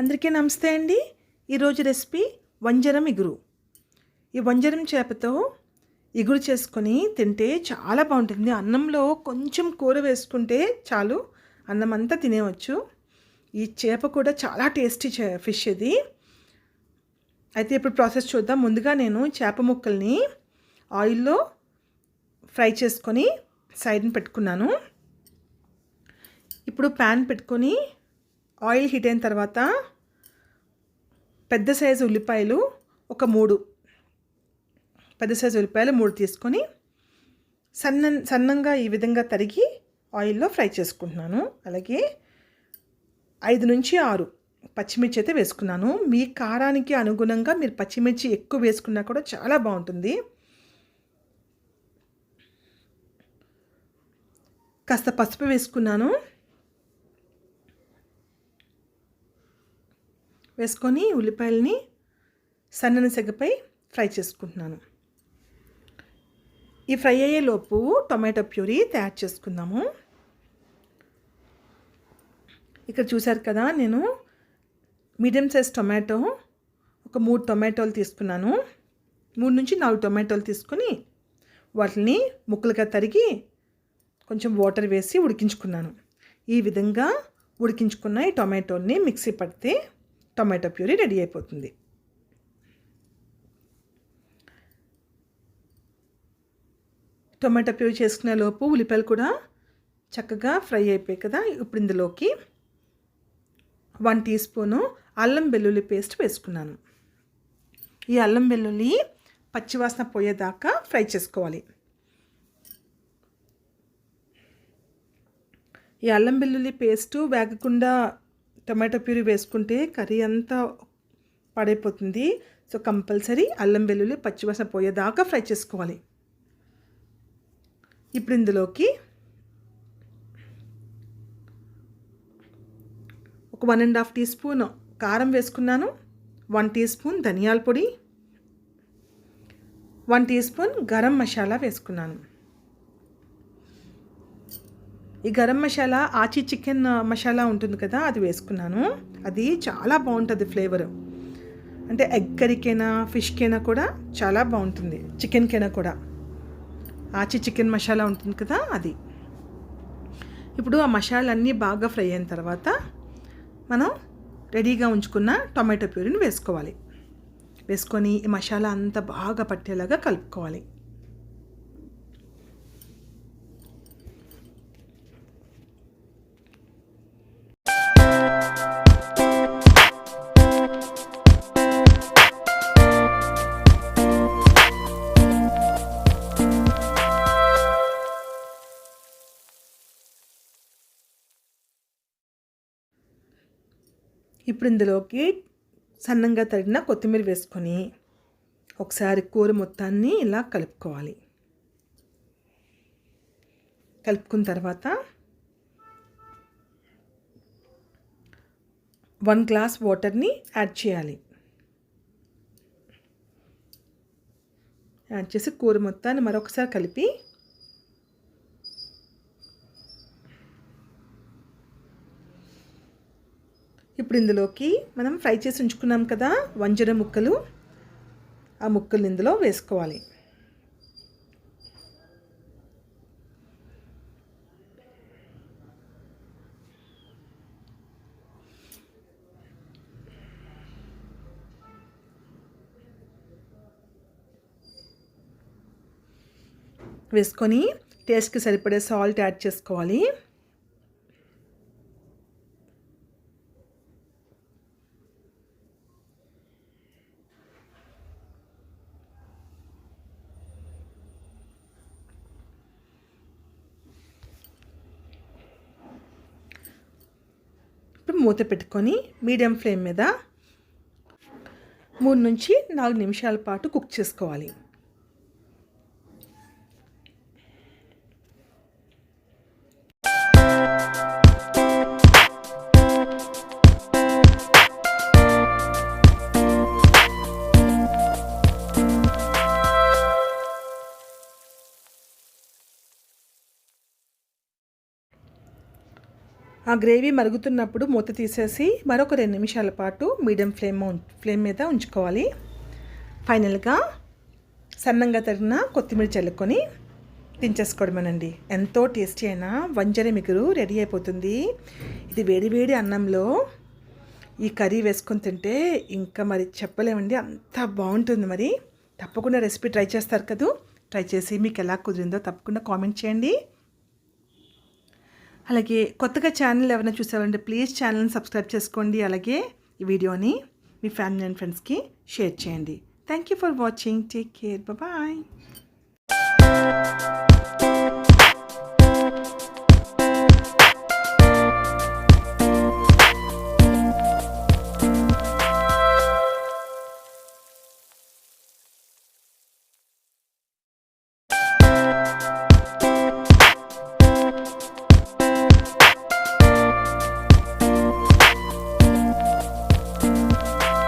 అందరికీ నమస్తే అండి. ఈరోజు రెసిపీ వంజరం ఇగురు. ఈ వంజరం చేపతో ఇగురు చేసుకొని తింటే చాలా బాగుంటుంది. అన్నంలో కొంచెం కూర వేసుకుంటే చాలు. అన్నం అంతా తినేవచ్చు ఈ చేప కూడా చాలా టేస్టీ ఫిష్ ఇది. అయితే ఇప్పుడు ప్రాసెస్ చూద్దాం. ముందుగా నేను చేప ముక్కల్ని ఆయిల్లో ఫ్రై చేసుకొని సైడ్ని పెట్టుకున్నాను. ఇప్పుడు ప్యాన్ పెట్టుకొని ఆయిల్ హీట్ అయిన తర్వాత పెద్ద సైజు ఉల్లిపాయలు ఒక మూడు పెద్ద సైజు ఉల్లిపాయలు మూడు తీసుకొని సన్న సన్నంగా ఈ విధంగా తరిగి ఆయిల్లో ఫ్రై చేసుకుంటున్నాను. అలాగే ఐదు నుంచి ఆరు పచ్చిమిర్చి అయితే వేసుకున్నాను. మీ కారానికి అనుగుణంగా మీరు పచ్చిమిర్చి ఎక్కువ వేసుకున్నా కూడా చాలా బాగుంటుంది. కాస్త పసుపు వేసుకున్నాను. వేసుకొని ఉల్లిపాయలని సన్నని సెగపై ఫ్రై చేసుకుంటున్నాను. ఈ ఫ్రై అయ్యేలోపు టొమాటో ప్యూరీ తయారు చేసుకుందాము. ఇక్కడ చూశారు కదా నేను మీడియం సైజ్ టొమాటో ఒక మూడు టొమాటోలు తీసుకున్నాను. మూడు నుంచి నాలుగు టొమాటోలు తీసుకొని వాటిని ముక్కలుగా తరిగి కొంచెం వాటర్ వేసి ఉడికించుకున్నాను. ఈ విధంగా ఉడికించుకున్న ఈ టొమాటోని మిక్సీ పడితే టొమాటో ప్యూరీ రెడీ అయిపోతుంది. టొమాటో ప్యూరీ చేసుకునే లోపు ఉల్లిపాయలు కూడా చక్కగా ఫ్రై అయిపోయాయి కదా ఇప్పుడు ఇందులోకి వన్ టీ స్పూను అల్లం వెల్లుల్లి పేస్ట్ వేసుకున్నాను. ఈ అల్లం వెల్లుల్లి పచ్చివాసన పోయేదాకా ఫ్రై చేసుకోవాలి. ఈ అల్లం వెల్లుల్లి పేస్టు వేగకుండా టమాటో ప్యూరీ వేసుకుంటే కర్రీ అంతా పడైపోతుంది. సో కంపల్సరీ అల్లం వెల్లుల్లి పచ్చివాసన పోయేదాకా ఫ్రై చేసుకోవాలి. ఇప్పుడు ఇందులోకి ఒక one and half teaspoon కారం వేసుకున్నాను. వన్ టీ స్పూన్ ధనియాల పొడి. One teaspoon garam masala వేసుకున్నాను. ఈ గరం మసాలా ఆచి చికెన్ మసాలా ఉంటుంది కదా అది వేసుకున్నాను. అది చాలా బాగుంటుంది ఫ్లేవర్. అంటే ఎగ్ కర్రీకైనా ఫిష్కైనా కూడా చాలా బాగుంటుంది. చికెన్కైనా కూడా. ఆచి చికెన్ మసాలా ఉంటుంది కదా అది. ఇప్పుడు ఆ మసాలన్నీ బాగా ఫ్రై అయిన తర్వాత మనం రెడీగా ఉంచుకున్న టొమాటో ప్యూరీని వేసుకోవాలి. వేసుకొని ఈ మసాలా అంతా బాగా పట్టేలాగా కలుపుకోవాలి. ఇప్పుడు ఇందులోకి సన్నంగా తరిగిన కొత్తిమీర వేసుకొని ఒకసారి కూర మొత్తాన్ని ఇలా కలుపుకోవాలి. కలుపుకున్న తర్వాత వన్ గ్లాస్ వాటర్ని యాడ్ చేయాలి. యాడ్ చేసి కూర మొత్తాన్ని మరొకసారి కలిపి ఇప్పుడు ఇందులోకి మనం ఫ్రై చేసి ఉంచుకున్నాం కదా వంజర ముక్కలు. ఆ ముక్కలు ఇందులో వేసుకోవాలి. వేసుకొని టేస్ట్కి సరిపడే సాల్ట్ యాడ్ చేసుకోవాలి. మూత పెట్టుకొని మీడియం ఫ్లేమ్ మీద మూడు నుంచి నాలుగు నిమిషాల పాటు కుక్ చేసుకోవాలి. ఆ గ్రేవీ మరుగుతున్నప్పుడు మూత తీసేసి మరొక రెండు నిమిషాల పాటు మీడియం ఫ్లేమ్ ఫ్లేమ్ మీద ఉంచుకోవాలి. ఫైనల్గా సన్నంగా తరిగిన కొత్తిమీర చల్లుకొని దించేసుకోవడమేనండి. ఎంతో టేస్టీ అయిన వంజరి మిగురు రెడీ అయిపోతుంది. ఇది వేడి వేడి అన్నంలో ఈ కర్రీ వేసుకొని తింటే ఇంకా మరి చెప్పలేమండి అంత బాగుంటుంది మరి. తప్పకుండా రెసిపీ ట్రై చేస్తారు కదూ? ట్రై చేసి మీకు ఎలా కుదిరిందో తప్పకుండా కామెంట్ చేయండి. అలాగే కొత్తగా ఛానల్ ఎవరైనా చూసారంటే ప్లీజ్ ఛానల్ని సబ్స్క్రైబ్ చేసుకోండి. అలాగే ఈ వీడియోని మీ ఫ్యామిలీ అండ్ ఫ్రెండ్స్కి షేర్ చేయండి. Thank you for watching take care bye